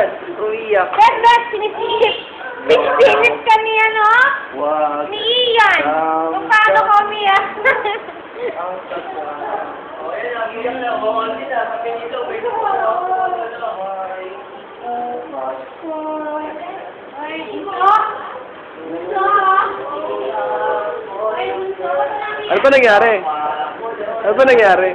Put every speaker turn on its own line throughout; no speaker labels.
Bet,
bet, sinipilit. Pinipilit ka ni ano?
Wag. Ni
Ian. Kung paano ko umiyak.
Ito.
Ano ba nangyari?
Ano ba nangyari?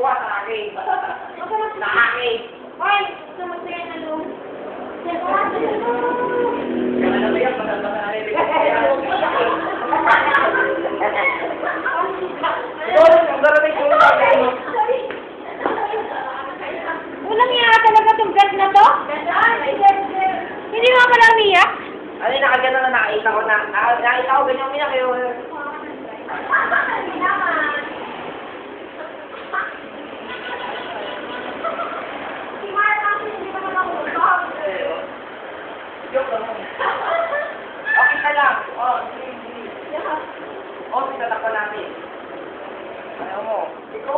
Luha sa akin.
Sa
akin.
Hoy, gusto mo sa'yo na luha. Kaya
na ba yan? Masaya ka na rin.
Walang iya talaga itong bet na to? Hindi mo pala umiyak?
Ano yung nakagana na nakita ko na. Nakita ko ganyan umiyak yun.
Hindi naman.
Okay ka lang. O, oh, sige, sige. O, oh, sinatak natin. Ayaw mo. Ikaw,